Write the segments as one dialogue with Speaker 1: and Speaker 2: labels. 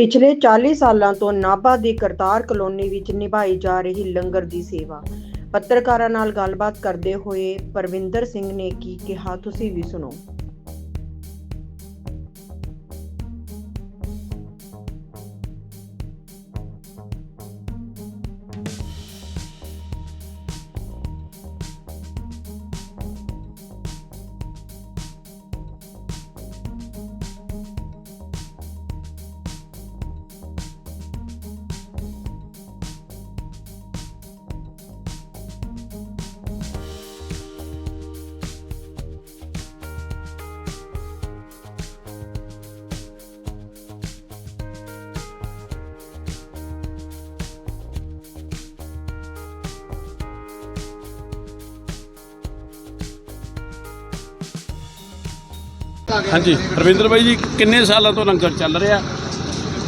Speaker 1: ਪਿਛਲੇ 40 ਸਾਲਾਂ ਤੋਂ ਨਾਭਾ ਦੀ ਕਰਤਾਰ ਕਲੋਨੀ ਵਿੱਚ ਨਿਭਾਈ ਜਾ ਰਹੀ ਲੰਗਰ ਦੀ ਸੇਵਾ। ਪੱਤਰਕਾਰਾਂ ਨਾਲ ਗੱਲਬਾਤ ਕਰਦੇ ਹੋਏ ਪਰਵਿੰਦਰ ਸਿੰਘ ਨੇ ਕੀ ਕਿਹਾ, ਤੁਸੀਂ ਵੀ ਸੁਣੋ।
Speaker 2: ਹਾਂਜੀ। ਰਵਿੰਦਰ ਬਾਈ ਜੀ, ਕਿੰਨੇ ਸਾਲਾਂ ਤੋਂ ਲੰਗਰ ਚੱਲ ਰਿਹਾ?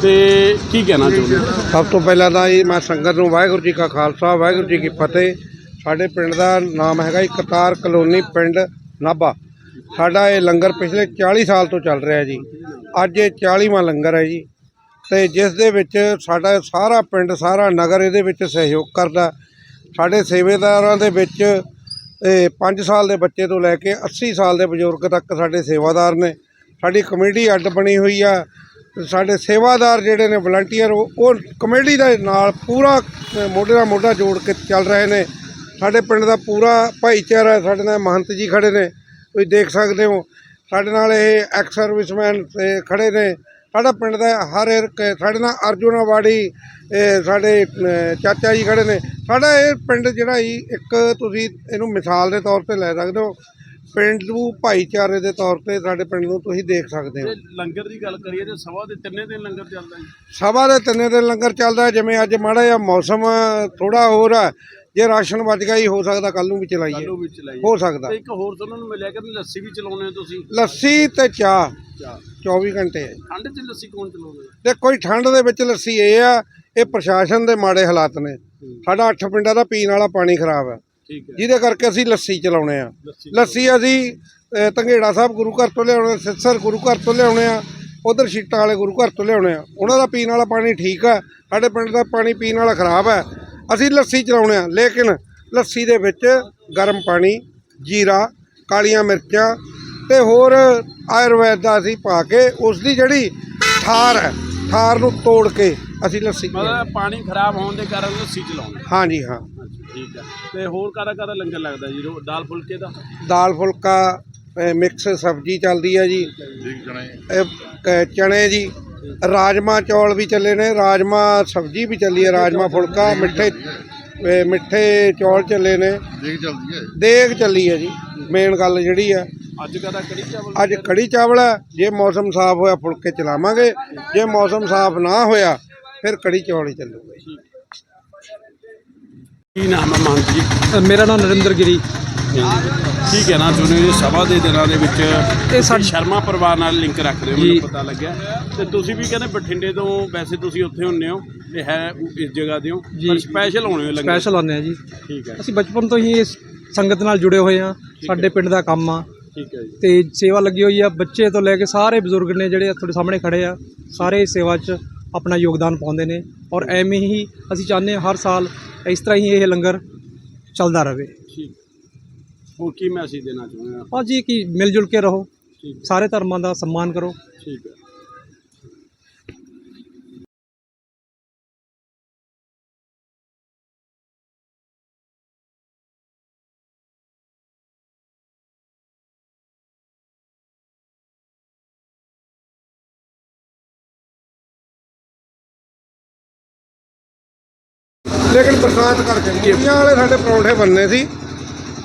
Speaker 2: ਤੇ ਕੀ ਕਹਿਣਾ ਚਾਹੁੰਦੇ ਹੋ?
Speaker 3: ਸਭ ਤੋਂ ਪਹਿਲਾਂ ਤਾਂ ਜੀ ਮੈਂ ਸੰਗਤ ਨੂੰ ਵਾਹਿਗੁਰੂ ਜੀ ਕਾ ਖਾਲਸਾ, ਵਾਹਿਗੁਰੂ ਜੀ ਕੀ ਫਤਿਹ। ਸਾਡੇ ਪਿੰਡ ਦਾ ਨਾਮ ਹੈਗਾ ਜੀ ਕਤਾਰ ਕਲੋਨੀ ਪਿੰਡ ਨਾਭਾ। ਸਾਡਾ ਇਹ ਲੰਗਰ ਪਿਛਲੇ 40 ਸਾਲ ਤੋਂ ਚੱਲ ਰਿਹਾ ਜੀ। ਅੱਜ ਇਹ 40ਵਾਂ ਲੰਗਰ ਹੈ ਜੀ। ਤੇ ਜਿਸ ਦੇ ਵਿੱਚ ਸਾਡਾ ਸਾਰਾ ਪਿੰਡ, ਸਾਰਾ ਨਗਰ ਇਹਦੇ ਵਿੱਚ ਸਹਿਯੋਗ ਕਰਦਾ। ਸਾਡੇ ਸੇਵੇਦਾਰਾਂ ਦੇ ਵਿੱਚ 5 ਸਾਲ ਦੇ ਬੱਚੇ ਤੋਂ ਲੈ ਕੇ 80 ਸਾਲ ਦੇ ਬਜ਼ੁਰਗ ਤੱਕ ਸਾਡੇ ਸੇਵਾਦਾਰ ਨੇ, ਸਾਡੀ ਕਮੇਟੀ ਅੱਡ ਬਣੀ ਹੋਈ ਆ, ਸਾਡੇ ਸੇਵਾਦਾਰ ਜਿਹੜੇ ਨੇ ਵਲੰਟੀਅਰ ਉਹ ਉਹ ਕਮੇਟੀ ਦੇ ਨਾਲ ਪੂਰਾ, ਮੋਢੇ ਨਾਲ ਮੋਢਾ ਜੋੜ ਕੇ ਚੱਲ ਰਹੇ ਨੇ। ਸਾਡੇ ਪਿੰਡ ਦਾ ਪੂਰਾ ਭਾਈਚਾਰਾ ਸਾਡੇ ਨਾਲ ਮਹੰਤ ਜੀ ਖੜੇ ਨੇ, ਤੁਸੀਂ ਦੇਖ ਸਕਦੇ ਹੋ। ਸਾਡੇ ਨਾਲ ਇਹ ਐਕਸ ਸਰਵਿਸਮੈਨ ਤੇ ਖੜੇ ਨੇ ਸਾਡਾ ਪਿੰਡ ਦਾ ਹਰ ਇੱਕ ਸਾਡੇ ਨਾਲ ਅਰਜੁਨ ਇਹ ਸਾਡੇ ਚਾਚਾ ਜੀ ਖੜੇ ਨੇ। ਸਾਡਾ ਇਹ ਪਿੰਡ ਜਿਹੜਾ ਜੀ ਇੱਕ ਤੁਸੀਂ ਇਹਨੂੰ ਮਿਸਾਲ ਦੇ ਤੌਰ ਤੇ ਲੈ ਸਕਦੇ ਹੋ। ਪਿੰਡੂ ਭਾਈਚਾਰੇ ਦੇ ਤੌਰ ਤੇ ਸਾਡੇ ਪਿੰਡ ਨੂੰ ਤੁਸੀਂ ਦੇਖ ਸਕਦੇ ਹੋ।
Speaker 2: ਲੰਗਰ ਦੀ ਗੱਲ ਕਰੀਏ ਤੇ ਸਵਾ ਦੇ ਤਿੰਨੇ ਦਿਨ ਲੰਗਰ ਚੱਲਦਾ ਜੀ?
Speaker 3: ਸਭਾ ਦੇ ਤਿੰਨੇ ਦਿਨ ਲੰਗਰ ਚੱਲਦਾ ਹੈ। ਜਿਵੇਂ ਅੱਜ ਮਾੜਾ ਜਿਹਾ ਮੌਸਮ ਥੋੜਾ ਹੋਰ ਹੈ। ਜੇ ਰਾਸ਼ਨ ਵੱਜ ਗਿਆ ਹੀ ਹੋ ਸਕਦਾ ਕੱਲ ਨੂੰ ਵੀ ਚਲਾਈਏ।
Speaker 2: ਕੱਲੂ
Speaker 3: ਹੋ ਸਕਦਾ।
Speaker 2: ਤੇ ਇੱਕ ਹੋਰ ਤੁਹਾਨੂੰ ਨੂੰ ਮਿਲਿਆ ਕਿ ਲੱਸੀ ਵੀ ਚਲਾਉਣੇ ਹੋ ਤੁਸੀਂ?
Speaker 3: ਲੱਸੀ ਤੇ ਚਾਹ।
Speaker 2: ਚਾਹ।
Speaker 3: 24 ਘੰਟੇ। ਹੈ
Speaker 2: ਠੰਡ 'ਚ ਲੱਸੀ ਕੌਣ ਚਲਾਉਂਦੇ?
Speaker 3: ਤੇ ਕੋਈ ਠੰਡ ਦੇ ਵਿੱਚ ਲੱਸੀ ਇਹ ਆ ਇਹ ਪ੍ਰਸ਼ਾਸਨ ਦੇ ਮਾੜੇ ਹਾਲਾਤ ਨੇ। ਸਾਡਾ ਅੱਠ ਪਿੰਡਾਂ ਦਾ ਪੀਣ ਵਾਲਾ ਪਾਣੀ ਖਰਾਬ ਹੈ।
Speaker 2: ਠੀਕ ਹੈ।
Speaker 3: ਜਿਹਦੇ ਕਰਕੇ ਅਸੀਂ ਲੱਸੀ ਚਲਾਉਣੇ ਆ।
Speaker 2: ਲੱਸੀ
Speaker 3: ਲੱਸੀ ਅਸੀਂ ਅ, ਧੰਗੇੜਾ ਸਾਹਿਬ ਗੁਰੂ ਘਰ ਤੋਂ ਲਿਆਉਣੇ ਸਿੱਸਰ ਗੁਰੂ ਘਰ ਤੋਂ ਲਿਆਉਣੇ ਆ ਉਧਰ ਸ਼ੀਟਾਂ ਵਾਲੇ ਗੁਰੂ ਘਰ ਤੋਂ ਲਿਆਉਣੇ ਆ। ਉਹਨਾਂ ਦਾ ਪੀਣ ਵਾਲਾ ਪਾਣੀ ਠੀਕ ਆ ਸਾਡੇ ਪਿੰਡ ਦਾ ਪਾਣੀ ਪੀਣ ਵਾਲਾ ਖਰਾਬ ਹੈ। ਅਸੀਂ ਲੱਸੀ ਚਲਾਉਣੇ ਆ ਲੇਕਿਨ ਲੱਸੀ ਦੇ ਵਿੱਚ ਗਰਮ ਪਾਣੀ ਜੀਰਾ ਕਾਲੀਆਂ ਮਿਰਚਾਂ ਤੇ ਹੋਰ ਆਯੁਰਵੈਦ ਦਾ ਅਸੀਂ ਪਾ ਕੇ ਉਸ ਦੀ ਜਿਹੜੀ ਠਾਰ ਹੈ ਠਾਰ ਨੂੰ ਤੋੜ ਕੇ ਅਸੀਂ ਲੱਸੀ
Speaker 2: ਮਤਲਬ ਪਾਣੀ ਖਰਾਬ ਹੋਣ ਦੇ ਕਾਰਨ ਲੱਸੀ ਚਲਾਉਂਦੇ
Speaker 3: ਹਾਂਜੀ ਹਾਂ।
Speaker 2: ਠੀਕ ਹੈ। ਤੇ ਹੋਰ ਕਾਹਦਾ ਕਾਹਦਾ ਲੰਗਰ ਲੱਗਦਾ ਜੀ? ਰੋ- ਦਾਲ ਫੁਲਕੇ ਦਾ?
Speaker 3: ਦਾਲ ਫੁਲਕਾ ਅ, ਮਿਕਸ ਸਬਜ਼ੀ ਚੱਲਦੀ ਹੈ ਜੀ। ਇਹ ਚਣੇ ਜੀ। ਰਾਜਮਾ ਚੌਲ ਵੀ ਚੱਲੇ ਨੇ ਰਾਜਮਾ ਸਬਜ਼ੀ ਵੀ ਚੱਲੀ ਹੈ ਰਾਜਮਾ ਫੁਲਕਾ ਮਿੱਠੇ ਮਿੱਠੇ ਚੌਲ ਚੱਲੇ ਨੇ।
Speaker 4: ਦੇਖ ਚੱਲਦੀ ਹੈ
Speaker 3: ਦੇਗ ਚੱਲੀ ਹੈ ਜੀ ਮੇਨ ਗੱਲ ਜਿਹੜੀ ਹੈ।
Speaker 2: ਅੱਜ ਕਾਹਦਾ ਕੜੀ ਚਾਵਲ
Speaker 3: ਅੱਜ ਕੜੀ ਚਾਵਲ ਹੈ ਜੇ ਮੌਸਮ ਸਾਫ਼ ਹੋਇਆ ਫੁਲਕੇ ਚਲਾਵਾਂਗੇ ਜੇ ਮੌਸਮ ਸਾਫ਼ ਨਾ ਹੋਇਆ ਫਿਰ ਕੜੀ ਚੌਲ ਹੀ ਚੱਲੂਗੇ
Speaker 2: ਕੀ ਨਾਮ ਹੈ ਮਹੰਤ ਜੀ?
Speaker 5: ਮੇਰਾ ਨਾਮ ਨਰਿੰਦਰ ਗਿਰੀ।
Speaker 2: ਕੀ ਕਹਿਣਾ ਚਾਹੁੰਦੇ ਹੋ ਜੀ ਸਭਾ ਦੇ ਦਿਨਾਂ ਦੇ ਵਿੱਚ
Speaker 5: ਇਹ ਸਾਡ-
Speaker 2: ਸ਼ਰਮਾ ਪਰਿਵਾਰ ਨਾਲ ਲਿੰਕ ਰੱਖਦੇ ਹੋ। ਮੈਨੂੰ ਪਤਾ ਲੱਗਿਆ। ਤੇ ਤੁਸੀਂ ਵੀ ਕਹਿੰਦੇ ਬਠਿੰਡੇ ਤੋਂ ਵੈਸੇ ਤੁਸੀਂ ਉੱਥੇ ਹੁੰਨੇ ਹੋ ਤੇ ਹੈ ਇਸ ਜਗ੍ਹਾ ਦੇ ਹੋ। ਪਰ ਸਪੈਸ਼ਲ ਹੋਣੇ ਹੋ ਲੰਗਰ?
Speaker 5: ਸਪੈਸ਼ਲ ਆਉਂਦੇ ਆ ਜੀ।
Speaker 2: ਠੀਕ ਹੈ।
Speaker 5: ਅਸੀਂ ਬਚਪਨ ਤੋਂ ਹੀ ਇਸ ਸੰਗਤ ਨਾਲ ਜੁੜੇ ਹੋਏ ਆ ਸਾਡੇ ਪਿੰਡ ਦਾ ਕੰਮ ਆ।
Speaker 2: ਠੀਕ ਹੈ ਜੀ।
Speaker 5: ਤੇ ਸੇਵਾ ਲੱਗੀ ਹੋਈ ਆ ਬੱਚੇ ਤੋਂ ਲੈ ਕੇ ਸਾਰੇ ਬਜ਼ੁਰਗ ਨੇ ਜਿਹੜੇ ਤੁਹਾਡੇ ਸਾਹਮਣੇ ਖੜੇ ਆ ਸਾਰੇ ਸੇਵਾ 'ਚ ਆਪਣਾ ਯੋਗਦਾਨ ਪਾਉਂਦੇ ਨੇ। ਔਰ ਐਵੇਂ ਹੀ ਅਸੀਂ ਚਾਹੁੰਦੇ ਹਾਂ ਹਰ ਸਾਲ ਇਸ ਤਰ੍ਹਾਂ ਹੀ ਇਹ ਲੰਗਰ ਚੱਲਦਾ ਰਹੇ।
Speaker 2: ਠੀਕ। ਹੋਰ ਕੀ ਮੈਸੇਜ ਦੇਣਾ ਚਾਹੁੰਦੇ ਹੋ
Speaker 5: ਹਾਂ ਜੀ ਕਿ ਮਿਲ ਜੁਲ ਕੇ ਰਹੋ
Speaker 2: ਠੀਕ
Speaker 5: ਸਾਰੇ ਧਰਮਾਂ ਦਾ ਸਨਮਾਨ ਕਰੋ।
Speaker 2: ਠੀਕ ਹੈ।
Speaker 3: ਲੇਕਿਨ ਬਰਸਾਤ ਕਰਕੇ ਮੂਲੀਆਂ ਵਾਲੇ ਸਾਡੇ ਪਰੌਂਠੇ ਬੰਨੇ ਸੀ।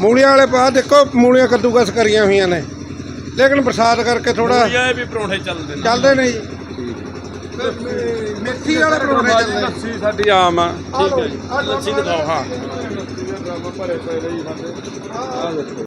Speaker 3: ਮੂਲੀਆਂ ਵਾਲੇ ਬਾਅਦ ਦੇਖੋ ਮੂਲੀਆਂ ਕੱਦੂਕਸ ਕਰੀਆਂ ਹੋਈਆਂ ਨੇ। ਲੇਕਿਨ ਬਰਸਾਤ ਕਰਕੇ ਥੋੜਾ
Speaker 2: ਇਹ ਵੀ ਪਰੌਂਠੇ ਚੱਲਦੇ ਨੇ।
Speaker 3: ਚੱਲਦੇ ਨੇ ਜੀ। ਮੇਥੀ ਵਾਲੇ ਪਰੌਂਠੇ ਚੱਲਦੇ ਨੇ।
Speaker 2: ਲੱਸੀ ਸਾਡੀ ਆਮ ਆ। ਠੀਕ ਹੈ ਜੀ। ਲੱਸੀ ਦਿਖਾਓ ਹਾਂ।
Speaker 3: ਆਹ